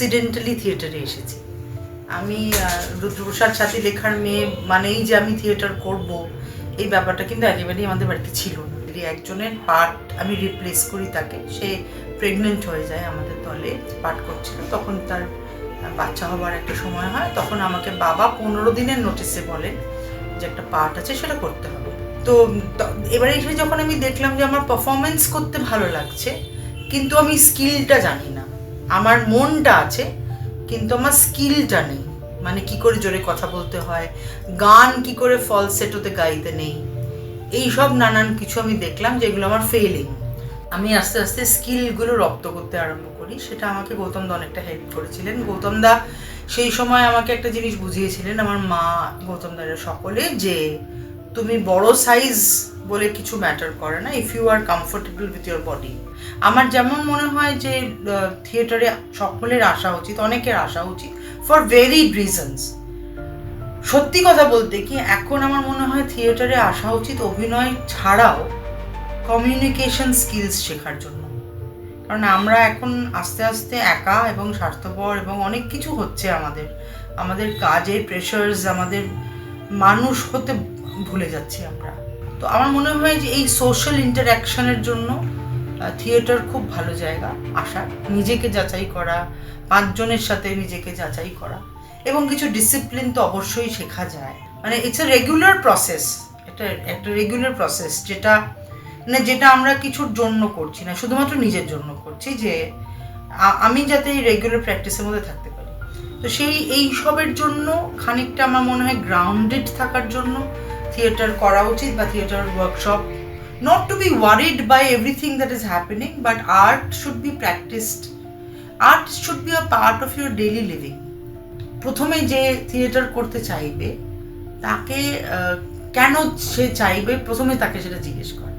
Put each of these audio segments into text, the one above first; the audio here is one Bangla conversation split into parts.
অ্যাক্সিডেন্টালি থিয়েটারে এসেছি। আমি রুদ্রপ্রসাদ সাথী লেখার মেয়ে মানেই যে আমি থিয়েটার করব, এই ব্যাপারটা কিন্তু একেবারেই আমাদের বাড়িতে ছিল না। একজনের পার্ট আমি রিপ্লেস করি তাকে, সে প্রেগনেন্ট হয়ে যায় আমাদের দলে পাঠ করছিল, তখন তার বাচ্চা হবার একটা সময় হয়, তখন আমাকে বাবা পনেরো দিনের নোটিসে বলেন যে একটা পার্ট আছে, সেটা করতে হবে। তো এবারে এসে যখন আমি দেখলাম যে আমার পারফরমেন্স করতে ভালো লাগছে, কিন্তু আমি স্কিলটা জানি না। আমার মনটা আছে, কিন্তু আমার স্কিলটা নেই। মানে কি করে জোরে কথা বলতে হয়, গান কি করে ফল ফলসেটোতে গাইতে নেই এই সব নানান কিছু আমি দেখলাম যেগুলো আমার ফেলিং আমি আস্তে আস্তে স্কিলগুলো রপ্ত করতে আরম্ভ করি। সেটা আমাকে গৌতম দা অনেকটা হেল্প করেছিলেন। গৌতম দা সেই সময় আমাকে একটা জিনিস বুঝিয়েছিলেন, আমার মা গৌতম দারা সকলে, যে তুমি বড় সাইজ বলে কিছু ম্যাটার করে না if you are comfortable with your body আমার যেমন মনে হয় যে থিয়েটারে সকলের আসা উচিত, অনেকের আসা উচিত ফর ভেরিড রিজনস সত্যি কথা বলতে কি, এখন আমার মনে হয় থিয়েটারে আসা উচিত অভিনয় ছাড়াও কমিউনিকেশন স্কিলস শেখার জন্য। কারণ আমরা এখন আস্তে আস্তে একা এবং স্বার্থপর এবং অনেক কিছু হচ্ছে আমাদের। আমাদের কাজের প্রেশার্স আমাদের মানুষ হতে ভুলে যাচ্ছি আমরা। তো আমার মনে হয় যে এই সোশ্যাল ইন্টারাকশনের জন্য থিয়েটার খুব ভালো জায়গা আসা নিজেকে যাচাই করা, পাঁচজনের সাথে নিজেকে যাচাই করা। এবং কিছু ডিসিপ্লিন তো অবশ্যই শেখা যায়। মানে ইটস এ রেগুলার প্রসেস এটা একটা রেগুলার প্রসেস যেটা মানে যেটা আমরা কিছুর জন্য করছি না, শুধুমাত্র নিজের জন্য করছি যে আমি যাতে এই রেগুলার প্র্যাকটিসের মধ্যে থাকতে পারি। তো সেই, এই সবের জন্য খানিকটা আমার মনে হয় গ্রাউন্ডেড থাকার জন্য থিয়েটার করা উচিত বা theatre workshop not to be worried by everything that is happening but art should be practised art should be a part of your daily living প্রথমে যে থিয়েটার করতে চাইবে, তাকে কেন সে চাইবে, প্রথমে তাকে সেটা জিজ্ঞেস করে।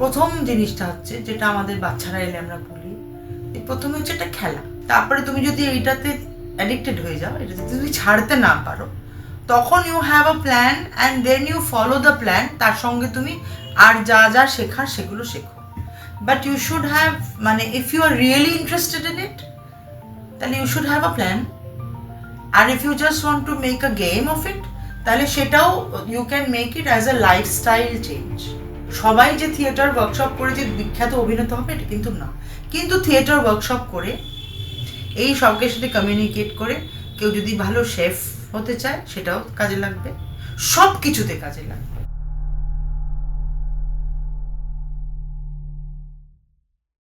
প্রথম জিনিসটা হচ্ছে যেটা আমাদের বাচ্চারা এলে আমরা বলি প্রথমে হচ্ছে একটা খেলা। তারপরে তুমি যদি এইটাতে অ্যাডিক্টেড হয়ে যাও এটা যদি তুমি ছাড়তে না পারো তখন you have a plan and then you follow the plan তার সঙ্গে তুমি আর যা যা শেখার সেগুলো শেখো। বাট ইউ শুড হ্যাভ মানে if you are really interested in it তাহলে you should have a plan R if you just want to make a game of it তাহলে সেটাও you can make it as a lifestyle change সবাই যে থিয়েটার ওয়ার্কশপ করে যে বিখ্যাত অভিনেতা হবে, এটা কিন্তু না। কিন্তু থিয়েটার ওয়ার্কশপ করে, এই সবকে সাথে কমিউনিকেট করে, কেউ যদি ভালো শেফ হতে চায় সেটাও কাজে লাগবে। সব কিছুতে কাজে লাগবে।